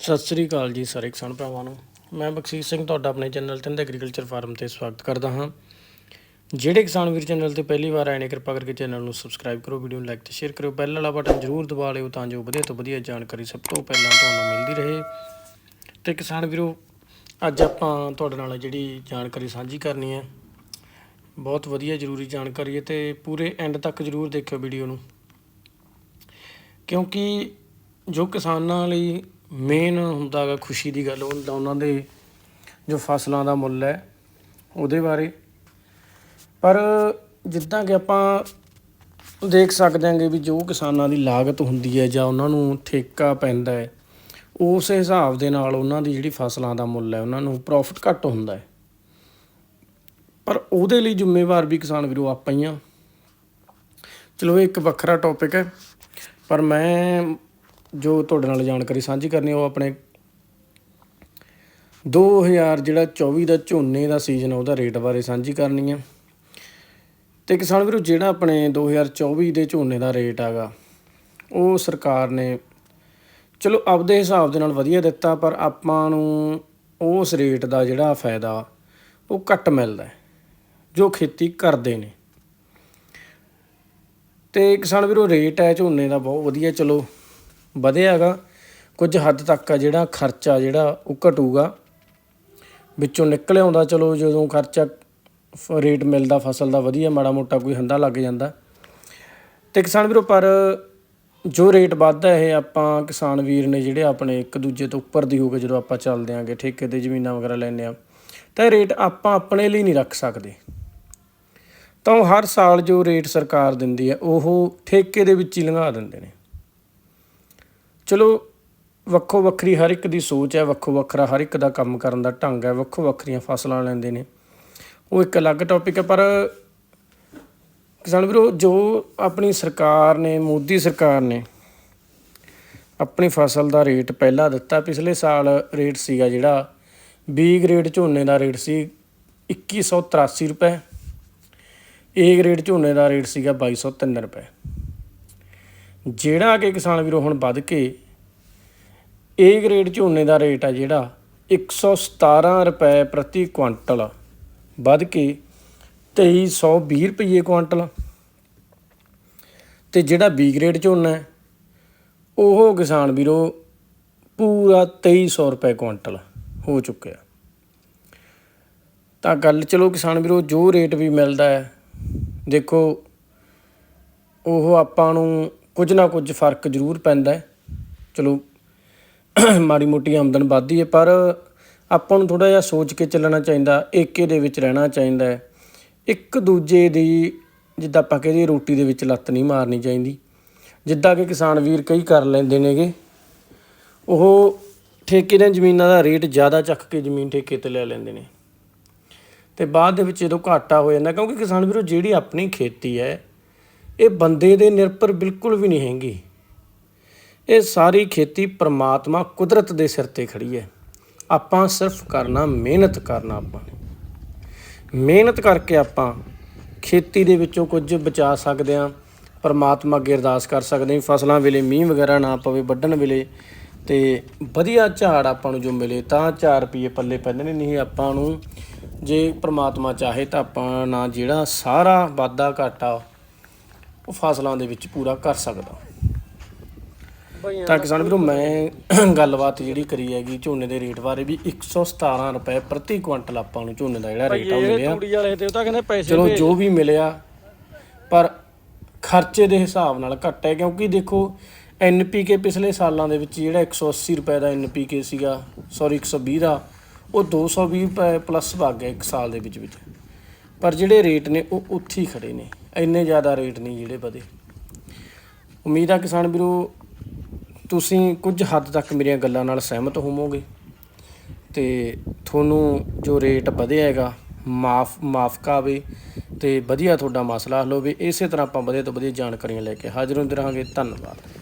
ਸਤਿ ਸ੍ਰੀ ਅਕਾਲ ਜੀ ਸਾਰੇ ਕਿਸਾਨ ਭਰਾਵਾਂ ਨੂੰ। ਮੈਂ ਬਖਸ਼ੀਸ਼ ਸਿੰਘ ਤੁਹਾਡਾ ਆਪਣੇ ਚੈਨਲ ਤਿੰਦ ਐਗਰੀਕਲਚਰ ਫਾਰਮ ਤੇ ਸਵਾਗਤ ਕਰਦਾ ਹਾਂ। ਜਿਹੜੇ ਕਿਸਾਨ ਵੀਰ ਚੈਨਲ ਤੇ ਪਹਿਲੀ ਵਾਰ ਆਏ ਨੇ, ਕਿਰਪਾ ਕਰਕੇ ਚੈਨਲ ਨੂੰ ਸਬਸਕ੍ਰਾਈਬ ਕਰੋ ਵੀਡੀਓ ਨੂੰ ਲਾਈਕ ਤੇ ਸ਼ੇਅਰ ਕਰੋ ਬੈਲ ਵਾਲਾ ਬਟਨ ਜ਼ਰੂਰ ਦਬਾ ਲਿਓ ਤਾਂ ਜੋ ਵਧੀਆ ਤੋਂ ਵਧੀਆ ਜਾਣਕਾਰੀ ਸਭ ਤੋਂ ਪਹਿਲਾਂ ਤੁਹਾਨੂੰ ਮਿਲਦੀ ਰਹੇ। ਤੇ ਕਿਸਾਨ ਵੀਰੋ, ਅੱਜ ਆਪਾਂ ਤੁਹਾਡੇ ਨਾਲ ਜਿਹੜੀ ਜਾਣਕਾਰੀ ਸਾਂਝੀ ਕਰਨੀ ਹੈ, ਬਹੁਤ ਵਧੀਆ ਜ਼ਰੂਰੀ ਜਾਣਕਾਰੀ ਹੈ ਤੇ ਪੂਰੇ ਐਂਡ ਤੱਕ ਜ਼ਰੂਰ ਦੇਖਿਓ ਵੀਡੀਓ ਨੂੰ। ਕਿਉਂਕਿ ਜੋ ਕਿਸਾਨਾਂ ਲਈ ਮੇਨ ਹੁੰਦਾ ਗਾ ਖੁਸ਼ੀ ਦੀ ਗੱਲ, ਉਹ ਹੁੰਦਾ ਉਹਨਾਂ ਦੇ ਜੋ ਫਸਲਾਂ ਦਾ ਮੁੱਲ ਹੈ, ਉਹਦੇ ਬਾਰੇ। ਪਰ ਜਿੱਦਾਂ ਕਿ ਆਪਾਂ ਦੇਖ ਸਕਦੇ ਹਾਂਗੇ ਵੀ ਜੋ ਕਿਸਾਨਾਂ ਦੀ ਲਾਗਤ ਹੁੰਦੀ ਹੈ ਜਾਂ ਉਹਨਾਂ ਨੂੰ ਠੇਕਾ ਪੈਂਦਾ ਹੈ, ਉਸ ਹਿਸਾਬ ਦੇ ਨਾਲ ਉਹਨਾਂ ਦੀ ਜਿਹੜੀ ਫਸਲਾਂ ਦਾ ਮੁੱਲ ਹੈ, ਉਹਨਾਂ ਨੂੰ ਪ੍ਰੋਫਿਟ ਘੱਟ ਹੁੰਦਾ ਹੈ। ਪਰ ਉਹਦੇ ਲਈ ਜ਼ਿੰਮੇਵਾਰ ਵੀ ਕਿਸਾਨ ਵੀਰੋ ਆਪਾਂ ਹੀ ਆ ਚਲੋ ਇੱਕ ਵੱਖਰਾ ਟੌਪਿਕ ਹੈ, ਪਰ ਮੈਂ ਜੋ ਤੁਹਾਡੇ ਨਾਲ ਜਾਣਕਾਰੀ ਸਾਂਝੀ ਕਰਨੀ, ਉਹ ਆਪਣੇ 2000 ਜਿਹੜਾ 24 ਦਾ ਝੋਨੇ ਦਾ ਸੀਜ਼ਨ ਉਹਦਾ ਰੇਟ ਬਾਰੇ ਸਾਂਝੀ ਕਰਨੀ ਹੈ ਤੇ ਕਿਸਾਨ ਵੀਰੋ, ਜਿਹੜਾ ਆਪਣੇ 2024 ਦੇ ਝੋਨੇ ਦਾ ਰੇਟ ਆਗਾ ਉਹ ਸਰਕਾਰ ਨੇ, ਚਲੋ ਆਪਦੇ ਹਿਸਾਬ ਦੇ ਨਾਲ ਵਧੀਆ ਦਿੱਤਾ, ਪਰ ਆਪਾਂ ਨੂੰ ਉਸ ਰੇਟ ਦਾ ਜਿਹੜਾ ਫਾਇਦਾ, ਉਹ ਘੱਟ ਮਿਲਦਾ ਜੋ ਖੇਤੀ ਕਰਦੇ ਨੇ। ਤੇ ਕਿਸਾਨ ਵੀਰੋ ਰੇਟ ਹੈ ਝੋਨੇ ਦਾ ਬਹੁਤ ਵਧੀਆ, ਚਲੋ ਵਧਿਆ ਹੈਗਾ ਕੁਝ ਹੱਦ ਤੱਕ ਆ ਜਿਹੜਾ ਖਰਚਾ ਜਿਹੜਾ ਉਹ ਘਟੂਗਾ। ਵਿੱਚੋਂ ਨਿਕਲ ਆਉਂਦਾ, ਚਲੋ ਜਦੋਂ ਖਰਚਾ ਫ- ਰੇਟ ਮਿਲਦਾ, ਫਸਲ ਦਾ ਵਧੀਆ ਮਾੜਾ ਮੋਟਾ ਕੋਈ ਹੰਦਾ ਲੱਗ ਜਾਂਦਾ। ਤੇ ਕਿਸਾਨ ਵੀਰੋ, ਪਰ ਜੋ ਰੇਟ ਵੱਧਦਾ ਇਹ ਆਪਾਂ ਕਿਸਾਨ ਵੀਰ ਨੇ ਜਿਹੜੇ ਆਪਣੇ ਇੱਕ ਦੂਜੇ ਤੋਂ ਉੱਪਰ ਦੀ ਹੋ ਕੇ ਜਦੋਂ ਆਪਾਂ ਚੱਲਦੇ ਆਂਗੇ, ਠੇਕੇ ਤੇ ਜ਼ਮੀਨਾਂ ਵਗੈਰਾ ਲੈਂਦੇ ਆ, ਤਾਂ ਇਹ ਰੇਟ ਆਪਾਂ ਆਪਣੇ ਲਈ ਨਹੀਂ ਰੱਖ ਸਕਦੇ। ਤਾਂ ਉਹ ਹਰ ਸਾਲ ਜੋ ਰੇਟ ਸਰਕਾਰ ਦਿੰਦੀ ਹੈ ਉਹ ਠੇਕੇ ਦੇ ਵਿੱਚ ਹੀ ਲੰਘਾ ਦਿੰਦੇ ਨੇ। ਚਲੋ, ਵੱਖੋ ਵੱਖਰੀ ਹਰ ਇੱਕ ਦੀ ਸੋਚ ਹੈ, ਵੱਖੋ ਵੱਖਰਾ ਹਰ ਇੱਕ ਦਾ ਕੰਮ ਕਰਨ ਦਾ ਢੰਗ ਹੈ, ਵੱਖੋ ਵੱਖਰੀਆਂ ਫਸਲਾਂ ਲੈਂਦੇ ਨੇ। ਉਹ ਇੱਕ ਅਲੱਗ ਟੌਪਿਕ ਹੈ, ਪਰ ਕਿਸਾਨ ਵੀਰੋ, ਜੋ ਆਪਣੀ ਸਰਕਾਰ ਨੇ, ਮੋਦੀ ਸਰਕਾਰ ਨੇ ਆਪਣੀ ਫਸਲ ਦਾ ਰੇਟ ਪਹਿਲਾਂ ਦਿੱਤਾ, ਪਿਛਲੇ ਸਾਲ ਰੇਟ ਸੀਗਾ ਜਿਹੜਾ ਬੀ ਗ੍ਰੇਡ ਝੋਨੇ ਦਾ ਰੇਟ ਸੀ 2183 ਰੁਪਏ ਏ ਗ੍ਰੇਡ ਝੋਨੇ ਦਾ ਰੇਟ ਸੀਗਾ 2203 ਰੁਪਏ। ਜਿਹੜਾ ਕਿ ਕਿਸਾਨ ਵੀਰੋ ਹੁਣ ਵੱਧ ਕੇ ਏ ਗ੍ਰੇਡ ਝੋਨੇ ਦਾ ਰੇਟ ਆ ਜਿਹੜਾ 117 ਰੁਪਏ ਪ੍ਰਤੀ ਕੁਆਂਟਲ, ਵੱਧ ਕੇ 2320 ਰੁਪਏ ਕੁਆਂਟਲ। ਤੇ ਜਿਹੜਾ ਬੀ ਗ੍ਰੇਡ ਝੋਨਾ ਹੈ, ਉਹ ਕਿਸਾਨ ਵੀਰੋ ਪੂਰਾ 2300 ਰੁਪਏ ਕੁਆਂਟਲ ਹੋ ਚੁੱਕਿਆ। ਤਾਂ ਗੱਲ ਚਲੋ ਕਿਸਾਨ ਵੀਰੋ, ਜੋ ਰੇਟ ਵੀ ਮਿਲਦਾ ਹੈ, ਦੇਖੋ, ਉਹ ਆਪਾਂ ਨੂੰ ਕੁਝ ਨਾ ਕੁਝ ਫ਼ਰਕ ਜ਼ਰੂਰ ਪੈਂਦਾ ਹੈ। ਚਲੋ, ਮਾੜੀ ਮੋਟੀ ਆਮਦਨ ਵੱਧਦੀ ਹੈ, ਪਰ ਆਪਾਂ ਨੂੰ ਥੋੜਾ ਜਿਹਾ ਸੋਚ ਕੇ ਚੱਲਣਾ ਚਾਹੀਦਾ, ਏਕੇ ਦੇ ਵਿੱਚ ਰਹਿਣਾ ਚਾਹੀਦਾ ਹੈ। ਇੱਕ ਦੂਜੇ ਦੀ, ਜਿੱਦਾਂ ਆਪਾਂ ਕਹਿੰਦੇ ਰੋਟੀ ਦੇ ਵਿੱਚ ਲੱਤ ਨਹੀਂ ਮਾਰਨੀ ਚਾਹੀਦੀ। ਜਿੱਦਾਂ ਕਿ ਕਿਸਾਨ ਵੀਰ ਕਈ ਕਰ ਲੈਂਦੇ ਨੇਗੇ, ਉਹ ਠੇਕੇ ਦੀਆਂ ਜ਼ਮੀਨਾਂ ਦਾ ਰੇਟ ਜ਼ਿਆਦਾ ਚੱਕ ਕੇ ਜ਼ਮੀਨ ਠੇਕੇ ਤੇ ਲੈ ਲੈਂਦੇ ਨੇ। ਤੇ ਬਾਅਦ ਦੇ ਵਿੱਚ ਜਦੋਂ ਘਾਟਾ ਹੋ ਜਾਂਦਾ, ਕਿਉਂਕਿ ਕਿਸਾਨ ਵੀਰੋ, ਜਿਹੜੀ ਆਪਣੀ ਖੇਤੀ ਹੈ ਇਹ ਬੰਦੇ ਦੇ ਨਿਰਭਰ ਬਿਲਕੁਲ ਵੀ ਨਹੀਂ ਹੈਗੀ। ਇਹ ਸਾਰੀ ਖੇਤੀ ਪ੍ਰਮਾਤਮਾ ਕੁਦਰਤ ਦੇ ਸਿਰ ਤੇ ਖੜੀ ਹੈ। ਆਪਾਂ ਸਿਰਫ ਕਰਨਾ, ਮਿਹਨਤ ਕਰਨਾ ਆਪਾਂ ਨੇ। ਮਿਹਨਤ ਕਰਕੇ ਆਪਾਂ ਖੇਤੀ ਦੇ ਵਿੱਚੋਂ ਕੁਝ ਬਚਾ ਸਕਦੇ ਹਾਂ। ਪਰਮਾਤਮਾ ਅੱਗੇ ਅਰਦਾਸ ਕਰ ਸਕਦੇ ਹਾਂ, ਫਸਲਾਂ ਵੇਲੇ ਮੀਂਹ ਵਗੈਰਾ ਨਾ ਪਵੇ, ਵੱਢਣ ਵੇਲੇ ਤੇ ਵਧੀਆ ਝਾੜ ਆਪਾਂ ਨੂੰ ਜੋ ਮਿਲੇ, ਤਾਂ 4 ਰੁਪਏ ਪੱਲੇ ਪੈਂਦੇ ਨੇ। ਨਹੀਂ, ਆਪਾਂ ਨੂੰ ਜੇ ਪਰਮਾਤਮਾ ਚਾਹੇ ਤਾਂ ਆਪਾਂ ਨਾ ਜਿਹੜਾ ਸਾਰਾ ਵਾਧਾ ਘਾਟਾ ਉਹ ਫਸਲਾਂ ਦੇ ਵਿੱਚ ਪੂਰਾ ਕਰ ਸਕਦਾ। ਤਾਂ ਕਿਸਾਨ ਵੀਰੋ ਮੈਂ ਗੱਲਬਾਤ ਜਿਹੜੀ ਕਰੀ ਹੈਗੀ ਝੋਨੇ ਦੇ ਰੇਟ ਬਾਰੇ ਵੀ 117 ਰੁਪਏ ਪ੍ਰਤੀ ਕੁਇੰਟਲ ਆਪਾਂ ਨੂੰ ਝੋਨੇ ਦਾ ਜਿਹੜਾ ਰੇਟ ਆ ਮਿਲਿਆ। ਤੂੜੀ ਵਾਲੇ ਤੇ ਉਹ ਤਾਂ ਕਹਿੰਦੇ ਪੈਸੇ ਚਲੋ ਜੋ ਵੀ ਮਿਲਿਆ ਪਰ ਖਰਚੇ ਦੇ ਹਿਸਾਬ ਨਾਲ ਘੱਟ ਹੈ ਕਿਉਂਕਿ ਦੇਖੋ ਐਨਪੀਕੇ ਪਿਛਲੇ ਸਾਲਾਂ ਦੇ ਵਿੱਚ ਜਿਹੜਾ 180 ਰੁਪਏ ਦਾ ਐਨਪੀਕੇ ਸੀਗਾ ਸੌਰੀ 120 ਦਾ ਉਹ 220 ਰੁਪਏ ਪਲੱਸ ਵਗ ਗਿਆ ਇੱਕ ਸਾਲ ਦੇ ਵਿੱਚ ਵਿੱਚ। ਪਰ ਜਿਹੜੇ ਰੇਟ ਨੇ ਉਹ ਉੱਥੇ ਹੀ ਖੜੇ ਨੇ। ਇੰਨੇ ਜ਼ਿਆਦਾ ਰੇਟ ਨਹੀਂ ਜਿਹੜੇ ਵਧੇ। ਉਮੀਦ ਆ ਕਿਸਾਨ ਵੀਰੋ, ਤੁਸੀਂ ਕੁਝ ਹੱਦ ਤੱਕ ਮੇਰੀਆਂ ਗੱਲਾਂ ਨਾਲ ਸਹਿਮਤ ਹੋਵੋਗੇ ਤੇ ਤੁਹਾਨੂੰ ਜੋ ਰੇਟ ਵਧਿਆ ਹੈਗਾ, ਮਾਫ ਮਾਫ ਆਵੇ ਤੇ ਵਧੀਆ ਤੁਹਾਡਾ ਮਸਲਾ ਹੱਲ ਹੋਵੇ, ਇਸੇ ਤਰ੍ਹਾਂ ਆਪਾਂ ਵਧੀਆ ਤੋਂ ਵਧੀਆ ਜਾਣਕਾਰੀਆਂ ਲੈ ਕੇ ਹਾਜ਼ਰ ਹੁੰਦੇ ਰਹਾਂਗੇ। ਧੰਨਵਾਦ।